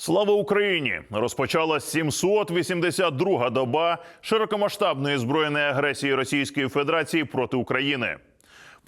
Слава Україні! Розпочалась 782-га доба широкомасштабної збройної агресії Російської Федерації проти України.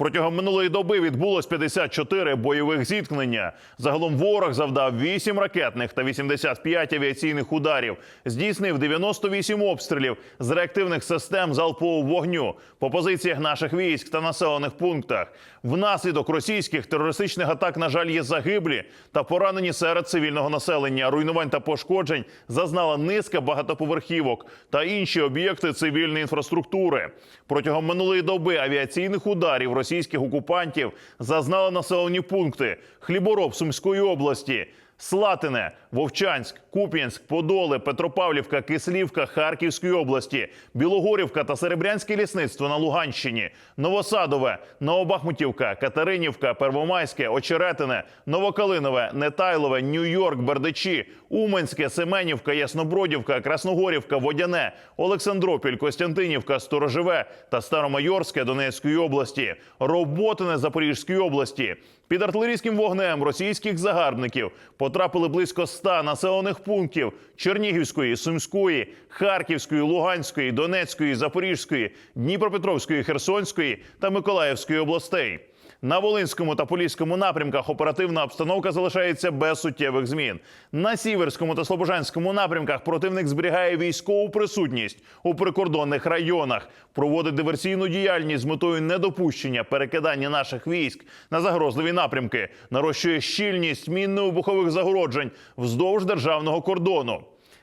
Протягом минулої доби відбулось 54 бойових зіткнення. Загалом ворог завдав 8 ракетних та 85 авіаційних ударів, здійснив 98 обстрілів з реактивних систем залпового вогню по позиціях наших військ та населених пунктах. Внаслідок російських терористичних атак, на жаль, є загиблі та поранені серед цивільного населення. Руйнувань та пошкоджень зазнала низка багатоповерхівок та інші об'єкти цивільної інфраструктури. Протягом минулої доби авіаційних ударів російських окупантів зазнали населені пункти Хлібороб Сумської області. Слатине, Вовчанськ, Куп'янськ, Подоли, Петропавлівка, Кислівка Харківської області, Білогорівка та Серебрянське лісництво на Луганщині, Новосадове, Новобахмутівка, Катеринівка, Первомайське, Очеретине, Новокалинове, Нетайлове, Нью-Йорк, Бердичі, Уманське, Семенівка, Яснобродівка, Красногорівка, Водяне, Олександропіль, Костянтинівка, Сторожеве та Старомайорське Донецької області, Роботине Запорізької області. Під артилерійським вогнем російських загарбників потрапили близько 100 населених пунктів Чернігівської, Сумської, Харківської, Луганської, Донецької, Запорізької, Дніпропетровської, Херсонської та Миколаївської областей. На Волинському та Поліському напрямках оперативна обстановка залишається без суттєвих змін. На Сіверському та Слобожанському напрямках противник зберігає військову присутність у прикордонних районах, проводить диверсійну діяльність з метою недопущення перекидання наших військ на загрозливі напрямки, нарощує щільність мінно-вибухових загороджень вздовж державного кордону.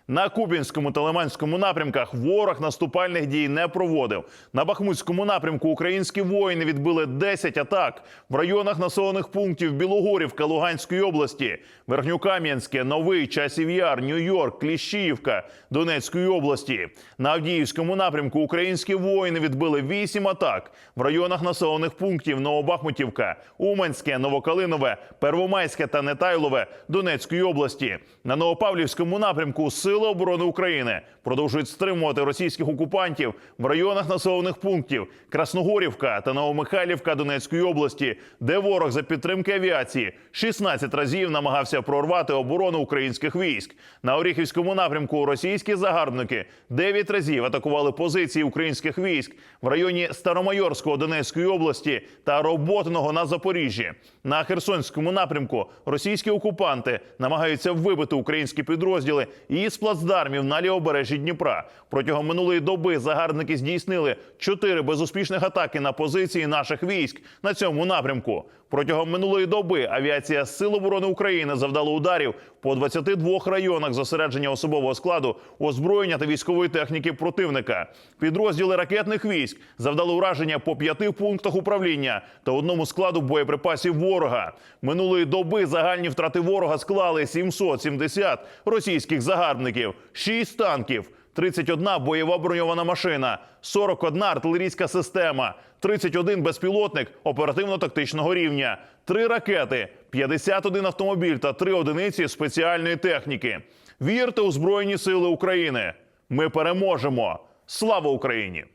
На Куп'янському та Лиманському напрямках ворог наступальних дій не проводив. На Бахмутському напрямку українські воїни відбили 10 атак в районах населених пунктів Білогорівка Луганської області, Верхньокам'янське, Новий, Часів Яр, Нью-Йорк, Кліщіївка Донецької області. На Авдіївському напрямку українські воїни відбили 8 атак в районах населених пунктів Новобахмутівка, Уманське, Новокалинове, Первомайське та Нетайлове Донецької області. На Новопавлівському напрямку Сили оборони України продовжують стримувати російських окупантів в районах населених пунктів Красногорівка та Новомихайлівка Донецької області, де ворог за підтримки авіації 16 разів намагався прорвати оборону українських військ. На Оріхівському напрямку російські загарбники 9 разів атакували позиції українських військ в районі Старомайорського Донецької області та Роботиного на Запоріжжі. На Херсонському напрямку російські окупанти намагаються вибити українські підрозділи і із плацдармів на лівобережжі Дніпра. Протягом минулої доби загарбники здійснили чотири безуспішних атаки на позиції наших військ на цьому напрямку. Протягом минулої доби авіація Сил оборони України завдала ударів по 22 районах зосередження особового складу, озброєння та військової техніки противника. Підрозділи ракетних військ завдали ураження по п'яти пунктах управління та одному складу боєприпасів ворога. Минулої доби загальні втрати ворога склали 770 російських загарбників, 6 танків. 31 бойова броньована машина, 41 артилерійська система, 31 безпілотник оперативно-тактичного рівня, 3 ракети, 51 автомобіль та 3 одиниці спеціальної техніки. Вірте у Збройні Сили України. Ми переможемо! Слава Україні!